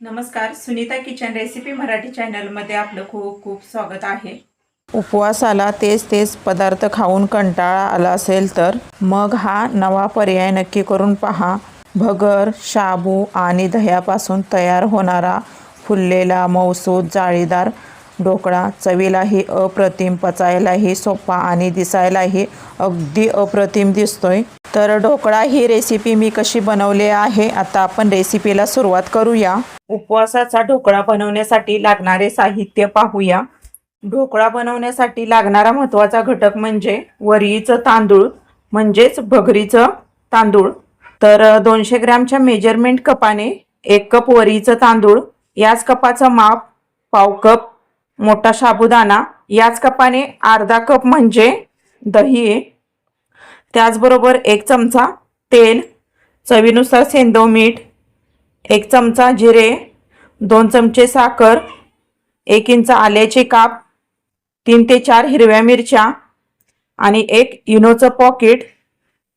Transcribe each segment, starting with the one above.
नमस्कार Sunita kitchen recipe Marathi चॅनलमध्ये आपलं खूप खूप स्वागत आहे. उपवासाला तेच तेच पदार्थ खाऊन कंटाळा आला असेल तर मग हा नवा पर्याय नक्की करून पहा. भगर शाबू आणि दह्यापासून तयार होणारा फुललेला मौसूद जाळीदार ढोकळा चवीलाही अप्रतिम पचायलाही सोपा आणि दिसायलाही अगदी अप्रतिम दिसतोय. तर ढोकळा ही रेसिपी मी कशी बनवली आहे आता आपण रेसिपीला सुरुवात करूया. उपवासाचा ढोकळा बनवण्यासाठी लागणारे साहित्य पाहूया. ढोकळा बनवण्यासाठी लागणारा महत्त्वाचा घटक म्हणजे वरीचं तांदूळ म्हणजेच भगरीचं तांदूळ. तर दोनशे ग्रॅमच्या मेजरमेंट कपाने एक कप वरीचं तांदूळ याच कपाचं माप पाव कप मोठा साबुदाणा याच कपाने अर्धा कप म्हणजे दही त्याचबरोबर एक चमचा तेल चवीनुसार सेंदव मीठ एक चमचा जिरे दोन चमचे साखर एक इंच आल्याचे काप तीन ते चार हिरव्या मिरच्या आणि एक इनोचं पॉकेट.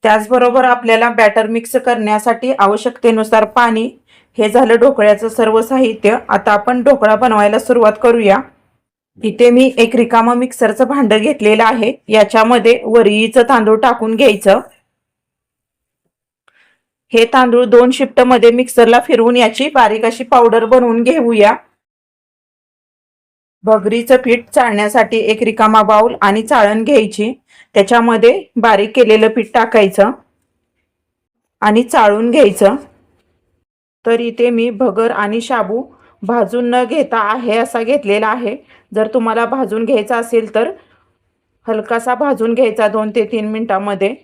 त्याचबरोबर आपल्याला बॅटर मिक्स करण्यासाठी आवश्यकतेनुसार पाणी. हे झालं ढोकळ्याचं सर्व साहित्य. आता आपण ढोकळा बनवायला सुरुवात करूया. इथे मी एक रिकामं मिक्सरचं भांडं घेतलेलं आहे. याच्यामध्ये वरीचं तांदूळ टाकून घ्यायचं. हे तांदूळ दोन शिफ्टमध्ये मिक्सरला फिरवून याची बारीक अशी पावडर बनवून घेऊया. भगरीचं पीठ चाळण्यासाठी एक रिकामा बाऊल आणि चाळण घ्यायची. त्याच्यामध्ये बारीक केलेलं पीठ टाकायचं आणि चाळून घ्यायचं. तर इथे मी भगर आणि शाबू भाजून न घेता आहे असा घेतलेला आहे. जर तुम्हाला भाजून घ्यायचा असेल तर हलकासा भाजून घ्यायचा दोन ते तीन मिनटामध्ये.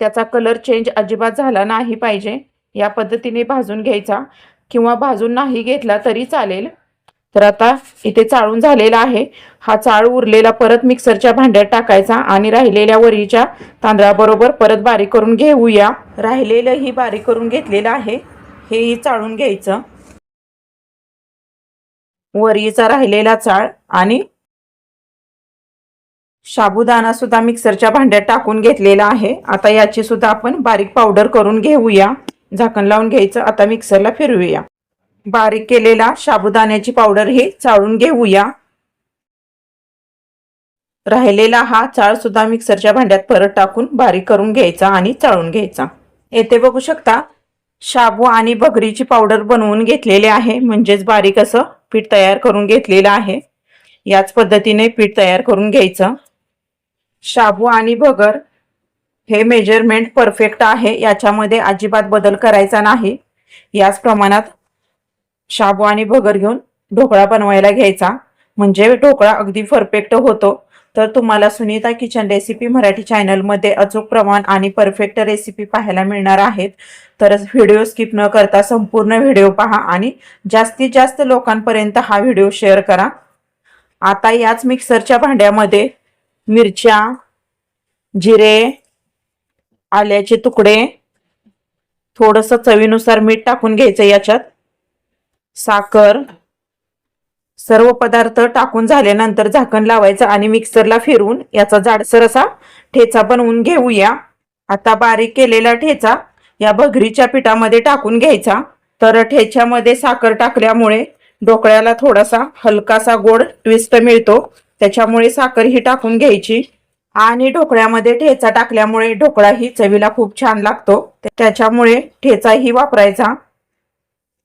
त्याचा कलर चेंज अजिबात झाला नाही पाहिजे. या पद्धतीने भाजून घ्यायचा. किंवा भाजून नाही घेतला तरी चालेल. तर आता इथे चाळून झालेला आहे. हा चाळ उरलेला परत मिक्सरच्या भांड्यात टाकायचा आणि राहिलेल्या वरीच्या तांदळाबरोबर परत बारीक करून घेऊया. राहिलेलंही बारीक करून घेतलेलं आहे. हेही चाळून घ्यायचं. वरीचा राहिलेला चाळ आणि साबुदाणा सुद्धा मिक्सरच्या भांड्यात टाकून घेतलेला आहे. आता याची सुद्धा आपण बारीक पावडर करून घेऊया. झाकण लावून घ्यायचं. आता मिक्सरला फिरवूया. बारीक केलेला साबुदाण्याची पावडर ही चाळून घेऊया. राहिलेला हा चाळ सुद्धा मिक्सरच्या भांड्यात परत टाकून बारीक करून घ्यायचा आणि चाळून घ्यायचा. येथे बघू शकता शाबू आणि बगरीची पावडर बनवून घेतलेले आहे. म्हणजेच बारीक असं पीठ तयार करून घेतलेलं आहे. याच पद्धतीने पीठ तयार करून घ्यायचं. शाबू आणि भगर हे मेजरमेंट परफेक्ट आहे. याच्यामध्ये अजिबात बदल करायचा नाही. याच प्रमाणात शाबू आणि भगर घेऊन ढोकळा बनवायला घ्यायचा. म्हणजे ढोकळा अगदी परफेक्ट होतो. तर तुम्हाला सुनीता किचन रेसिपी मराठी चॅनलमध्ये अचूक प्रमाण आणि परफेक्ट रेसिपी पाहायला मिळणार आहेत. तर व्हिडिओ स्किप न करता संपूर्ण व्हिडिओ पहा आणि जास्तीत जास्त लोकांपर्यंत हा व्हिडिओ शेअर करा. आता याच मिक्सरच्या भांड्यामध्ये मिरच्या जिरे आल्याचे तुकडे थोडंसं चवीनुसार मीठ टाकून घ्यायचं याच्यात. साखर सर्व पदार्थ टाकून झाल्यानंतर झाकण लावायचं आणि मिक्सरला फिरवून याचा जाडसर असा ठेचा बनवून घेऊया. आता बारीक केलेला ठेचा या भगरीच्या पिठामध्ये टाकून घ्यायचा. तर ठेच्यामध्ये साखर टाकल्यामुळे ढोकळ्याला थोडासा हलकासा गोड ट्विस्ट मिळतो. त्याच्यामुळे साखर ही टाकून घ्यायची. आणि ढोकळ्यामध्ये ठेचा टाकल्यामुळे ढोकळा ही चवीला खूप छान लागतो. त्याच्यामुळे ठेचाही वापरायचा.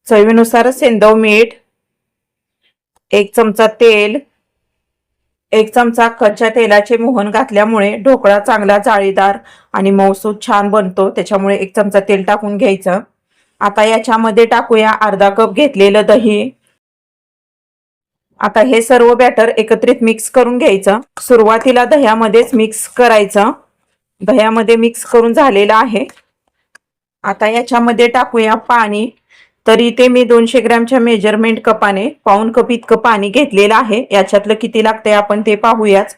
चवीनुसार सेंदव मीठ एक चमचा तेल एक चमचा कच्च्या तेलाचे मोहन घातल्यामुळे ढोकळा चांगला जाळीदार आणि मौसूद छान बनतो. त्याच्यामुळे एक चमचा तेल टाकून घ्यायचं. आता याच्यामध्ये टाकूया अर्धा कप घेतलेलं दही. आता हे सर्व बॅटर एकत्रित मिक्स करून घ्यायचं. सुरुवातीला दह्यामध्येच मिक्स करायचं. दह्यामध्ये मिक्स करून झालेलं आहे. आता याच्यामध्ये टाकूया पाणी. तर इथे मी दोनशे ग्रॅमच्या मेजरमेंट कपाने पाऊन कप इतकं पाणी घेतलेलं आहे. याच्यातलं किती लागतंय आपण ते पाहूयाच.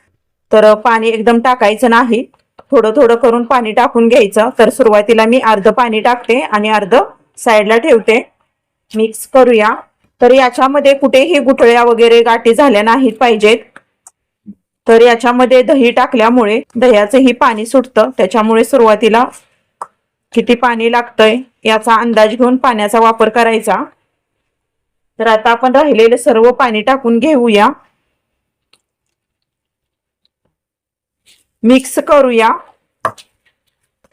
तर पाणी एकदम टाकायचं नाही. थोडं थोडं करून पाणी टाकून घ्यायचं. तर सुरुवातीला मी अर्ध पाणी टाकते आणि अर्ध साईडला ठेवते. मिक्स करूया. तर याच्यामध्ये कुठेही गुठळ्या वगैरे गाठी झाल्या नाहीत पाहिजेत. तर याच्यामध्ये दही टाकल्यामुळे दह्याचंही पाणी सुटतं. त्याच्यामुळे सुरुवातीला किती पाणी लागतंय याचा अंदाज घेऊन पाण्याचा वापर करायचा. तर आता आपण राहिलेलं सर्व पाणी टाकून घेऊया. मिक्स करूया.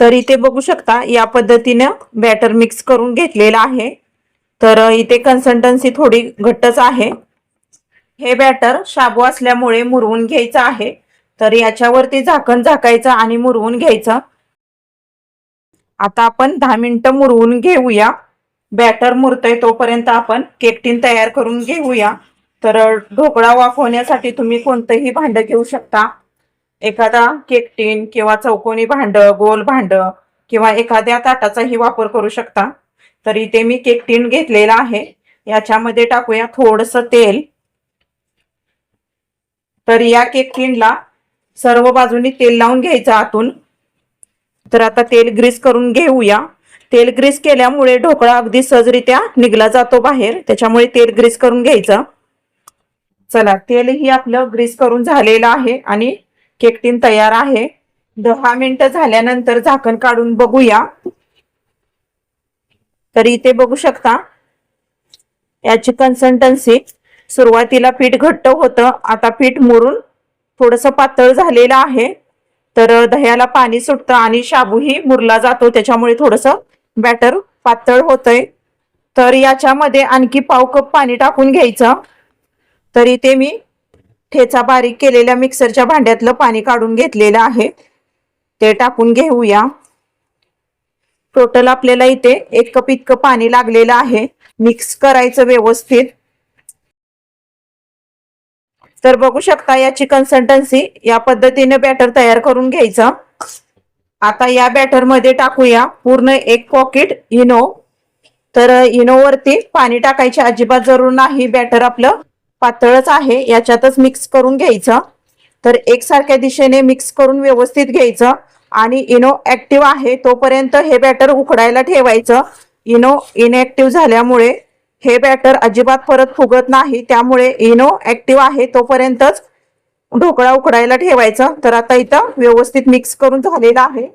तर इथे बघू शकता या पद्धतीनं बॅटर मिक्स करून घेतलेला आहे. तर इथे कन्सल्टन्सी थोडी घट्टच आहे. हे बॅटर शाबू असल्यामुळे मुरवून घ्यायचं आहे. तर याच्यावरती झाकण झाकायचं आणि मुरवून घ्यायचं. आता आपण दहा मिनिटं मुरवून घेऊया. बॅटर मुरतय तोपर्यंत आपण केक टीन तयार करून घेऊया. तर ढोकळा वाफवण्यासाठी तुम्ही कोणतंही भांडं घेऊ शकता. एखादा केक टीन किंवा चौकोनी भांड गोल भांड किंवा एखाद्या ताटाचाही वापर करू शकता. तर इथे मी केक टिन घेतलेला आहे. याच्यामध्ये टाकूया थोडस तेल. तर या केक टिनला सर्व बाजूनी तेल लावून घ्यायचं आतून. तर आता तेल ग्रीस करून घेऊया. तेल ग्रीस केल्यामुळे ढोकळा अगदी सहजरित्या निघला जातो बाहेर. त्याच्यामुळे तेल ग्रीस करून घ्यायचं. चला तेलही आपलं ग्रीस करून झालेलं आहे आणि केकटीन तयार आहे. दहा मिनिटं झाल्यानंतर झाकण काढून बघूया. तर इथे बघू शकता. याची कन्सल्टन्सी सुरुवातीला पीठ घट्ट होतं. आता पीठ मुरून थोडंसं पातळ झालेलं आहे. तर दह्याला पाणी सुटतं आणि शाबूही मुरला जातो. त्याच्यामुळे थोडंसं बॅटर पातळ होतंय. तर याच्यामध्ये आणखी पाव कप पाणी टाकून घ्यायचं. तर इथे मी ठेचा बारीक केलेल्या मिक्सरच्या भांड्यातलं पाणी काढून घेतलेलं आहे. ते टाकून घेऊया. टोटल आपल्याला इथे एक कप इतकं पाणी लागलेलं आहे. मिक्स करायचं व्यवस्थित. तर बघू शकता याची कन्सल्टन्सी या पद्धतीने बॅटर तयार करून घ्यायचं. आता या बॅटरमध्ये टाकूया पूर्ण एक पॉकेट इनो. तर इनोवरती पाणी टाकायची अजिबात जरूर नाही. बॅटर आपलं पातळच आहे याच्यातच मिक्स करून घ्यायचं. तर एकसारख्या दिशेने मिक्स करून व्यवस्थित घ्यायचं. आणि इनो ऍक्टिव्ह आहे तोपर्यंत हे बॅटर उकडायला ठेवायचं. इनो इनएक्टिव्ह झाल्यामुळे हे बॅटर अजिबात परत फुगत नाही. त्यामुळे इनो ऍक्टिव्ह आहे तोपर्यंतच ढोकळा उकडायला ठेवायचा. तर आता इथं व्यवस्थित मिक्स करून झालेला आहे.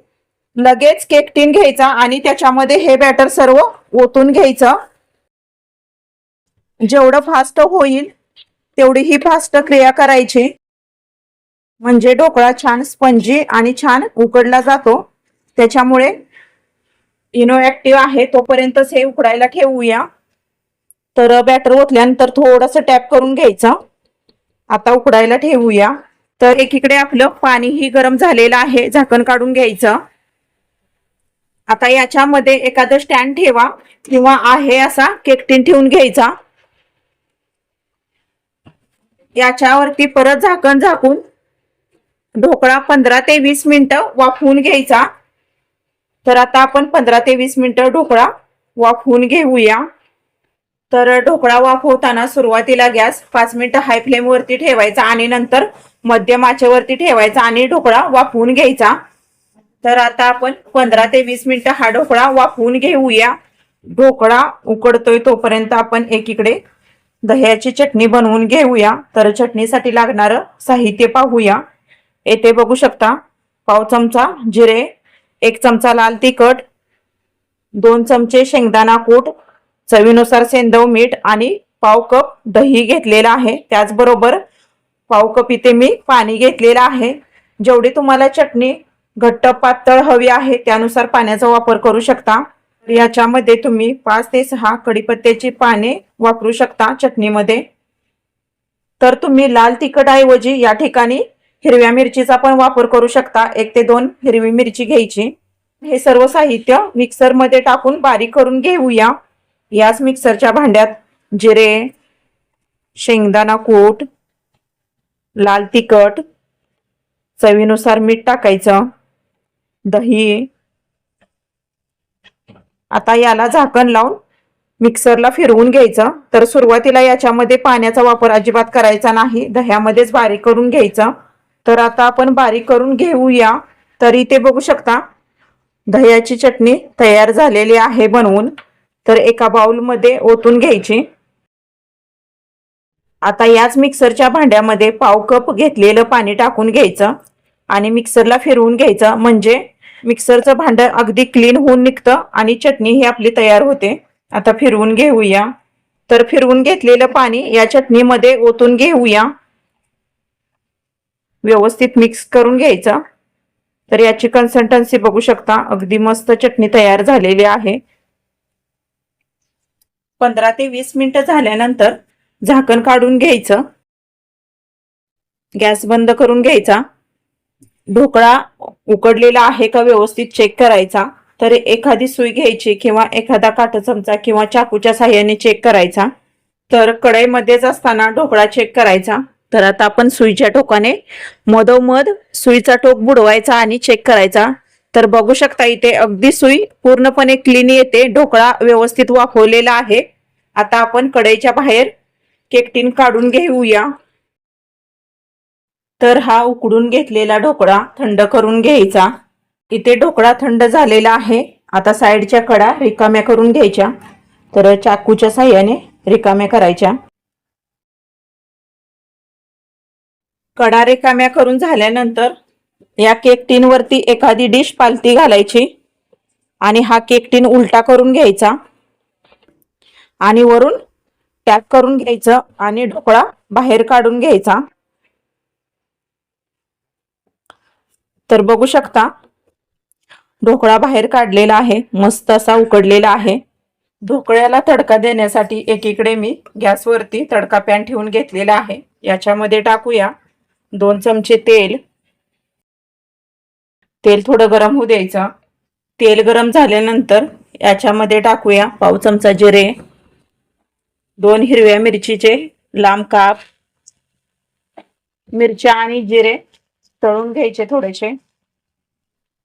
लगेच केक टीन घ्यायचा आणि त्याच्यामध्ये हे बॅटर सर्व ओतून घ्यायचं. जेवढं फास्ट होईल तेवढी ही फास्ट क्रिया करायची. म्हणजे ढोकळा छान स्पंजी आणि छान उकडला जातो. त्याच्यामुळे इनो ऍक्टिव्ह आहे तोपर्यंतच हे उकडायला ठेवूया. तर बॅटर ओतल्यानंतर थोडस टॅप करून घ्यायचं. आता उकडायला ठेवूया. तर एकीकडे आपलं पाणीही गरम झालेलं आहे झाकण काढून घ्यायचं. आता याच्यामध्ये एखादं स्टँड ठेवा किंवा आहे असा केकटीन ठेवून घ्यायचा. याच्यावरती परत झाकण झाकून ढोकळा पंधरा ते वीस मिनिटं वाफवून घ्यायचा. तर आता आपण पंधरा ते वीस मिनिटं ढोकळा वाफवून घेऊया. तर ढोकळा वाफवताना सुरुवातीला गॅस पाच मिनिटं हाय फ्लेमवरती ठेवायचा आणि नंतर मध्यम आचेवरती ठेवायचा आणि ढोकळा वाफवून घ्यायचा. तर आता आपण पंधरा ते वीस मिनिटं हा ढोकळा वाफवून घेऊया. ढोकळा उकडतोय तोपर्यंत आपण एकीकडे दह्याची चटणी बनवून घेऊया. तर चटणीसाठी लागणारं साहित्य पाहूया. येथे बघू शकता पाव चमचा जिरे एक चमचा लाल तिखट दोन चमचे शेंगदाणा कूट चवीनुसार सेंदव मीठ आणि पाव कप दही घेतलेला आहे. त्याचबरोबर पाव कप इथे मी पाणी घेतलेलं आहे. जेवढी तुम्हाला चटणी घट्ट पातळ हवी आहे त्यानुसार पाण्याचा वापर करू शकता. याच्यामध्ये तुम्ही पाच ते सहा कडीपत्त्याची पाने वापरू शकता चटणीमध्ये. तर तुम्ही लाल तिखटऐवजी या ठिकाणी हिरव्या मिरचीचा पण वापर करू शकता. एक ते दोन हिरवी मिरची घ्यायची. हे सर्व साहित्य मिक्सरमध्ये टाकून बारीक करून घेऊया. याच मिक्सरच्या भांड्यात जिरे शेंगदाणा कूट लाल तिखट चवीनुसार मीठ टाकायचं दही. आता याला झाकण लावून मिक्सरला फिरवून घ्यायचं. तर सुरुवातीला याच्यामध्ये पाण्याचा वापर अजिबात करायचा नाही. दह्यामध्येच बारीक करून घ्यायचं. तर आता आपण बारीक करून घेऊया. तर इथे बघू शकता दह्याची चटणी तयार झालेली आहे बनवून. तर एका बाउलमध्ये ओतून घ्यायची. आता याच मिक्सरच्या भांड्यामध्ये पाव कप घेतलेलं पाणी टाकून घ्यायचं आणि मिक्सरला फिरवून घ्यायचं. म्हणजे मिक्सरचं भांडं अगदी क्लीन होऊन निघतं आणि चटणी ही आपली तयार होते. आता फिरवून घेऊया. तर फिरवून घेतलेलं पाणी या चटणीमध्ये ओतून घेऊया. व्यवस्थित मिक्स करून घ्यायचा. तर याची कन्सिस्टन्सी बघू शकता. अगदी मस्त चटणी तयार झालेली आहे. पंधरा ते वीस मिनिटं झाल्यानंतर झाकण काढून घ्यायचं. गॅस बंद करून घ्यायचा. ढोकळा उकडलेला आहे का व्यवस्थित चेक करायचा. तर एखादी सुई घ्यायची किंवा एखादा काटा चमचा किंवा चाकूच्या साह्याने चेक करायचा. तर कढईमध्येच असताना ढोकळा चेक करायचा. तर आता आपण सुईच्या टोकाने मधोमध सुईचा टोक बुडवायचा आणि चेक करायचा. तर बघू शकता इथे अगदी सुई पूर्णपणे क्लीन येते. ढोकळा व्यवस्थित वाफवलेला आहे. आता आपण कढईच्या बाहेर केकटीन काढून घेऊया. तर हा उकडून घेतलेला ढोकळा थंड करून घ्यायचा. इथे ढोकळा थंड झालेला आहे. आता साईडच्या कडा रिकाम्या करून घ्यायच्या. तर चाकूच्या साह्याने रिकाम्या करायच्या. कडा रिकाम्या करून झाल्यानंतर या केक टीनवरती एखादी डिश पालती घालायची आणि हा केक टीन उलटा करून घ्यायचा. आणि वरून टॅक करून घ्यायचं आणि ढोकळा बाहेर काढून घ्यायचा. तर बघू शकता ढोकळा बाहेर काढलेला आहे मस्त असा उकडलेला आहे. ढोकळ्याला तडका देण्यासाठी एकीकडे मी गॅसवरती तडका पॅन ठेवून घेतलेला आहे. याच्यामध्ये टाकूया. दोन चमचे तेल. तेल थोडं गरम होऊ द्यायचं. तेल गरम झाल्यानंतर याच्यामध्ये टाकूया पाव चमचा जिरे दोन हिरव्या मिरचीचे लांब काप मिरच्या आणि जिरे तळून घ्यायचे थोडेसे.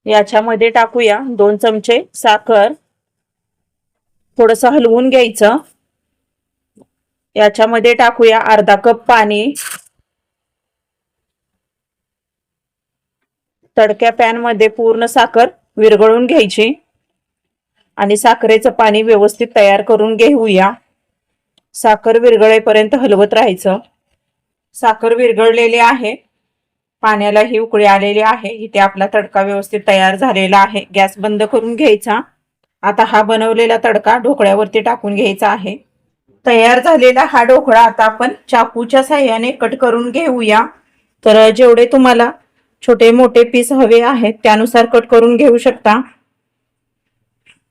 याच्यामध्ये टाकूया दोन चमचे साखर. थोडस हलवून घ्यायचं. याच्यामध्ये टाकूया अर्धा कप पाणी. तडक्या पॅनमध्ये पूर्ण साखर विरघळून घ्यायची. आणि साखरेचं पाणी व्यवस्थित तयार करून घेऊया. साखर विरघळेपर्यंत हलवत राहायचं. साखर विरघळलेली आहे. पाण्याला ही उकळी आलेली आहे. इथे आपला तडका व्यवस्थित तयार झालेला आहे. गॅस बंद करून घ्यायचा. आता हा बनवलेला तडका ढोकळ्यावरती टाकून घ्यायचा आहे. तयार झालेला हा ढोकळा आता आपण चाकूच्या साह्याने कट करून घेऊया. तर जेवढे तुम्हाला छोटे मोठे पीस हवे आहेत त्यानुसार कट करून घेऊ शकता.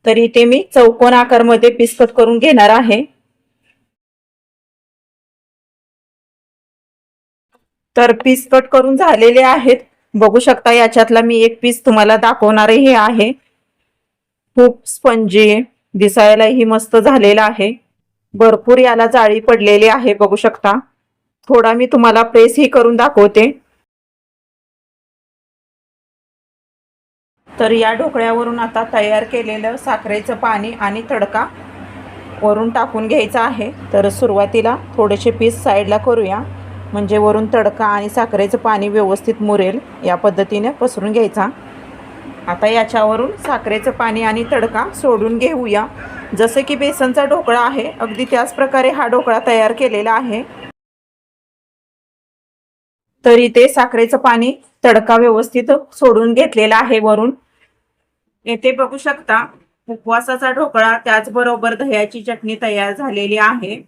तर इथे मी चौकोन आकारमध्ये पीस कट करून घेणार आहे. तर पीस कट करून झालेले आहेत. बघू शकता याच्यातला मी एक पीस तुम्हाला दाखवणार हे आहे. खूप स्पंजी दिसायलाही मस्त झालेला आहे. भरपूर याला जाळी पडलेली आहे बघू शकता. थोडा मी तुम्हाला प्रेस ही करून दाखवते. तर या ढोकळ्यावरून आता तयार केलेलं साखरेचं पाणी आणि तडका वरून टाकून घ्यायचा आहे. तर सुरुवातीला थोडेसे पीस साईडला करूया. म्हणजे वरून तडका आणि साखरेचं पाणी व्यवस्थित मुरेल. या पद्धतीने पसरून घ्यायचा. आता याच्यावरून साखरेचं पाणी आणि तडका सोडून घेऊया. जसं की बेसनचा ढोकळा आहे अगदी त्याच प्रकारे हा ढोकळा तयार केलेला आहे. तरी ते साखरेचं पाणी तडका व्यवस्थित सोडून घेतलेला आहे वरून. येथे बघू शकता उपवासाचा ढोकळा त्याचबरोबर दह्याची चटणी तयार झालेली आहे.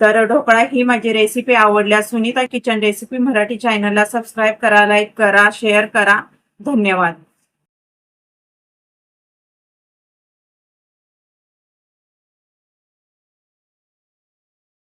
तर ढोकळा ही माझी रेसिपी आवडल्यास सुनीता किचन रेसिपी मराठी चॅनलला सबस्क्राईब करा लाईक करा शेअर करा. धन्यवाद.